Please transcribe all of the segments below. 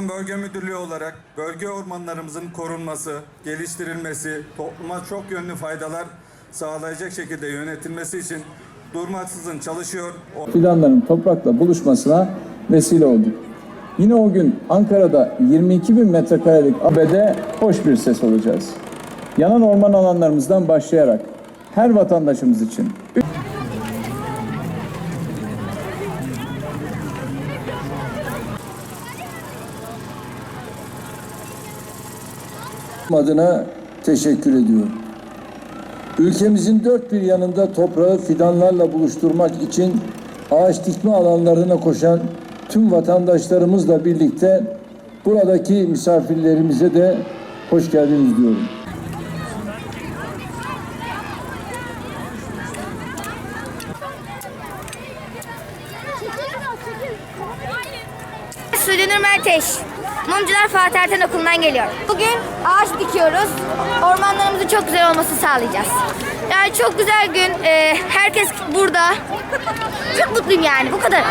Orman Bölge Müdürlüğü olarak bölge ormanlarımızın korunması, geliştirilmesi, topluma çok yönlü faydalar sağlayacak şekilde yönetilmesi için durmaksızın çalışıyor. fidanların toprakla buluşmasına vesile olduk. Yine o gün Ankara'da 22 bin metrekarelik abede hoş bir ses olacağız. Yanan orman alanlarımızdan başlayarak her vatandaşımız için adına teşekkür ediyorum. Ülkemizin dört bir yanında toprağı fidanlarla buluşturmak için ağaç dikme alanlarına koşan tüm vatandaşlarımızla birlikte buradaki misafirlerimize de hoş geldiniz diyorum. Sudenur Merteş. Mumcular Fatih Erten Okulu'ndan geliyor. Bugün ağaç dikiyoruz. Ormanlarımızın çok güzel olmasını sağlayacağız. Yani çok güzel gün. Ee, herkes burada. Çok mutluyum yani. Bu kadar.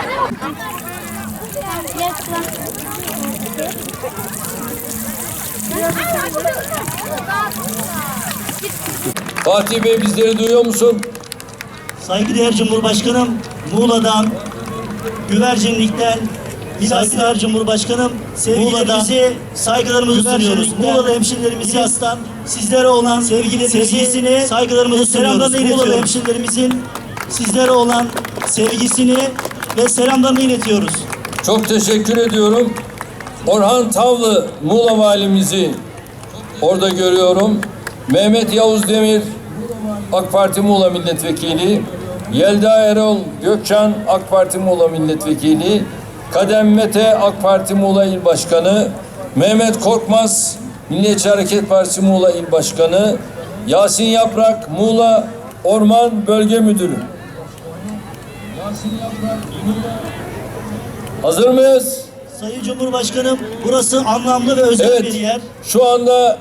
Fatih Bey bizleri duyuyor musun? Saygıdeğer Cumhurbaşkanım Muğla'dan, Güvercinlik'ten, Saygıdeğer Cumhurbaşkanım sevgilerimizi, saygılarımızı sunuyoruz. Muğla'da hemşehrilerimizin Milas'tan sizlere olan sevgili sevgisini, saygılarımızı sunuyoruz. Muğla'da hemşehrilerimizin sizlere olan sevgisini ve selamlarını iletiyoruz. Çok teşekkür ediyorum. Orhan Tavlı Muğla valimizi orada görüyorum. Mehmet Yavuz Demir AK Parti Muğla Milletvekili. Yelda Erol Gökçen AK Parti Muğla Milletvekili. Kadem Mete AK Parti Muğla İl Başkanı. Mehmet Korkmaz Milliyetçi Hareket Partisi Muğla İl Başkanı. Yasin Yaprak Muğla Orman Bölge Müdürü. Hazır mıyız? Sayın Cumhurbaşkanım burası anlamlı ve özel Evet. bir yer. Şu anda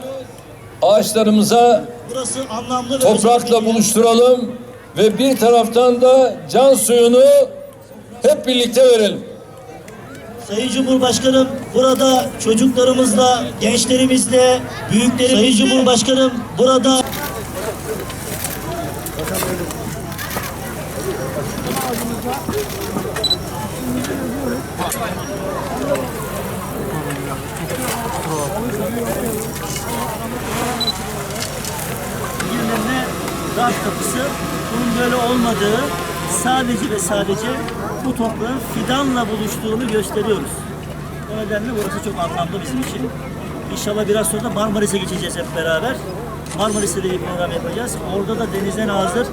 ağaçlarımıza Burası anlamlı ve toprakla buluşturalım ve bir taraftan da can suyunu hep birlikte verelim. Sayın Cumhurbaşkanım burada çocuklarımızla, gençlerimizle, büyüklerimizle Sayın Cumhurbaşkanım burada girmelerine dar kapısı. Bunun böyle olmadığı sadece ve sadece bu toprağın fidanla buluştuğunu gösteriyoruz. O nedenle burası çok anlamlı bizim için. İnşallah biraz sonra da Marmaris'e geçeceğiz hep beraber. Marmaris'te de bir program yapacağız. Orada da denizden hazır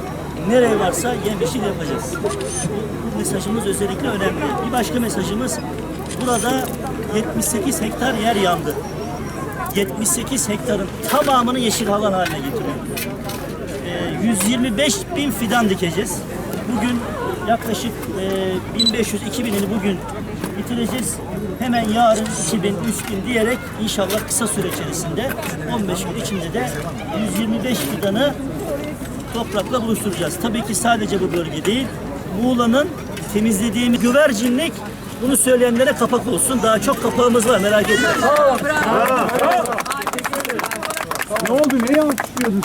nereye varsa yemyeşil yapacağız. Bu, mesajımız özellikle önemli. Bir başka mesajımız burada 78 hektar yer yandı. 78 hektarın tamamını yeşil alan haline getiriyor. Ee, 125 bin fidan dikeceğiz. Bugün yaklaşık e, 1500-2000'ini bugün bitireceğiz. Hemen yarın 2000, 3000 diyerek inşallah kısa süre içerisinde 15 gün içinde de 125 fidanı toprakla buluşturacağız. Tabii ki sadece bu bölge değil. Muğla'nın temizlediğimiz güvercinlik bunu söyleyenlere kapak olsun. Daha çok kapağımız var merak etmeyin. Ne oldu? Neye alkışlıyordun